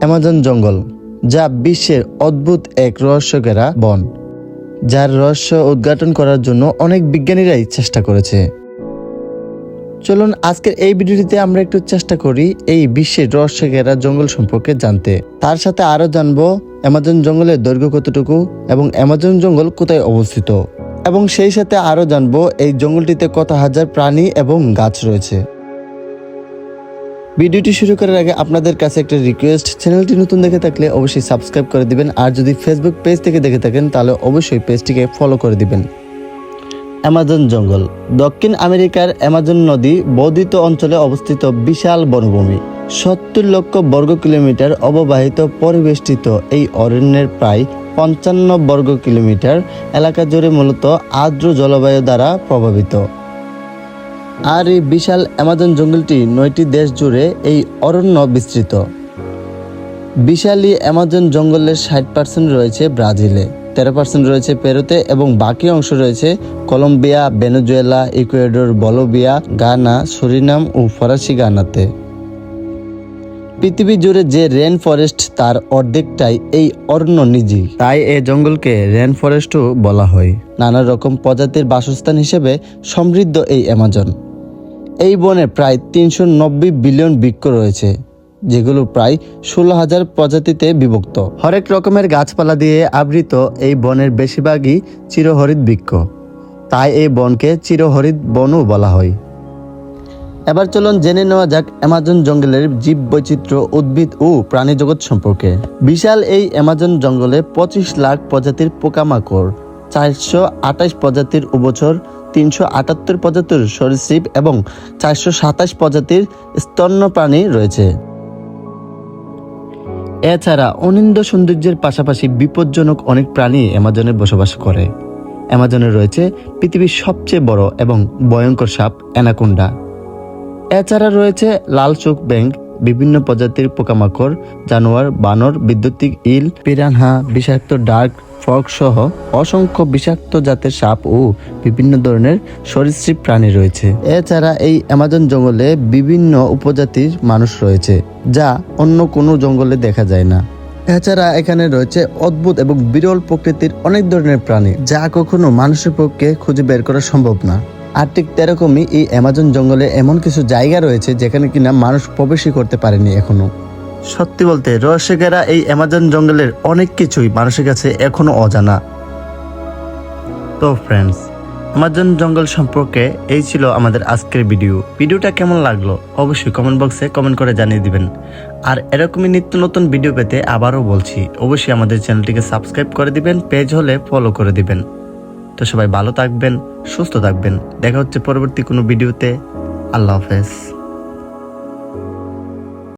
Amazon জঙ্গল, যা বিশ্বের অদ্ভুত এক রহস্যকেরা বন, যার রহস্য উদ্ঘাটন করার জন্য অনেক বিজ্ঞানীরাই চেষ্টা করেছে। চলুন আজকের এই ভিডিওটিতে আমরা একটু চেষ্টা করি এই বিশ্বের রহস্যকেরা জঙ্গল সম্পর্কে জানতে। তার সাথে আরও জানব অ্যামাজন জঙ্গলের দৈর্ঘ্য কতটুকু এবং অ্যামাজন জঙ্গল কোথায় অবস্থিত। এবং সেই সাথে আরও জানব এই জঙ্গলটিতে কত হাজার প্রাণী এবং গাছ রয়েছে। ভিডিওটি শুরু করার আগে আপনাদের কাছে একটা রিকোয়েস্ট চ্যানেলটি নতুন দেখে থাকলে অবশ্যই সাবস্ক্রাইব করে দিবেন, আর যদি ফেসবুক পেজ থেকে দেখে থাকেন, তাহলে অবশ্যই পেজটিকে ফলো করে দিবেন। অ্যামাজন জঙ্গল, দক্ষিণ আমেরিকার অ্যামাজন নদী বর্ধিত অঞ্চলে অবস্থিত বিশাল বনভূমি। সত্তর লক্ষ বর্গ কিলোমিটার অববাহিত পরিবেষ্টিত এই অরণ্যের প্রায় পঞ্চান্ন বর্গ কিলোমিটার এলাকা জুড়ে মূলত আর্দ্র জলবায়ু দ্বারা প্রভাবিত। আর এই বিশাল অ্যামাজন জঙ্গলটি নয়টি দেশ জুড়ে এই অরণ্য বিস্তৃত। বিশাল এই অ্যামাজন জঙ্গলের ষাট পার্সেন্ট রয়েছে ব্রাজিলে, তেরো পার্সেন্ট রয়েছে পেরুতে এবং বাকি অংশ রয়েছে Colombia, Venezuela, Ecuador, Bolivia, Guiana, Suriname ও ফরাসি গানাতে। পৃথিবী জুড়ে যে রেন ফরেস্ট তার অর্ধেকটাই এই অরণ্য নিজেই তাই এই জঙ্গলকে রেন ফরেস্টও বলা হয়। নানা রকম প্রজাতির বাসস্থান হিসেবে সমৃদ্ধ এই অ্যামাজন। এই বনে প্রায় তিনশো নব্বই বিলিয়ন বৃক্ষ রয়েছে, যেগুলো প্রায় ষোলো হাজার প্রজাতিতে বিভক্ত। হরেক রকমের গাছপালা দিয়ে আবৃত এই বনের বেশিরভাগই চিরহরিত বৃক্ষ। তাই এই বনকে চিরহরিত বনও বলা হয়। এবার চলুন জেনে নেওয়া যাক অ্যামাজন জঙ্গলের জীব বৈচিত্র্য উদ্ভিদ ও প্রাণী জগৎ সম্পর্কে। বিশাল এই অ্যামাজন জঙ্গলে পঁচিশ লাখ প্রজাতির পোকামাকড়, চারশো আঠাশ প্রজাতির উবছর তিনশো আটাত্তর প্রজাতির সরীসৃপ এবং চারশো সাতাশ প্রজাতির স্তন্যপ্রাণী রয়েছে। এছাড়া অনিন্দ সৌন্দর্যের পাশাপাশি বিপজ্জনক অনেক প্রাণী অ্যামাজনে বসবাস করে। অ্যামাজনে রয়েছে পৃথিবীর সবচেয়ে বড় এবং ভয়ঙ্কর সাপ অ্যানাকোন্ডা। এছাড়া রয়েছে লাল চোখ ব্যাং বিভিন্ন প্রজাতির পোকামাকড়, জানোয়ার, বানর, বৈদ্যুতিক ইল, পিরানহা, বিষাক্ত ডার্ক ফর্ক সহ অসংখ্য বিষাক্ত জাতের সাপ ও বিভিন্ন ধরনের সরীসৃপ প্রাণী রয়েছে। এছাড়া এই অ্যামাজন জঙ্গলে বিভিন্ন উপজাতির মানুষ রয়েছে, যা অন্য কোনো জঙ্গলে দেখা যায় না। এছাড়া এখানে রয়েছে অদ্ভুত এবং বিরল প্রকৃতির অনেক ধরনের প্রাণী, যা কখনো মানুষের পক্ষে খুঁজে বের করা সম্ভব না। আর ঠিক তেরকমই এই অ্যামাজন জঙ্গলে এমন কিছু জায়গা রয়েছে, যেখানে কিনা মানুষ প্রবেশই করতে পারেনি এখনও। সত্যি বলতে রহস্যকেরা এই অ্যামাজন জঙ্গলের অনেক কিছুই মানুষের কাছে এখনও অজানা। তো ফ্রেন্ডস অ্যামাজন জঙ্গল সম্পর্কে এই ছিল আমাদের আজকের ভিডিও ভিডিওটা কেমন লাগল অবশ্যই কমেন্ট বক্সে কমেন্ট করে জানিয়ে দিবেন। আর এরকমই নিত্য নতুন ভিডিও পেতে আবারও বলছি, অবশ্যই আমাদের চ্যানেলটিকে সাবস্ক্রাইব করে দিবেন পেজ হলে ফলো করে দিবেন। তো সবাই ভালো থাকবেন, সুস্থ থাকবেন। দেখা হচ্ছে পরবর্তী কোনো ভিডিওতে আল্লাহ হাফেজ।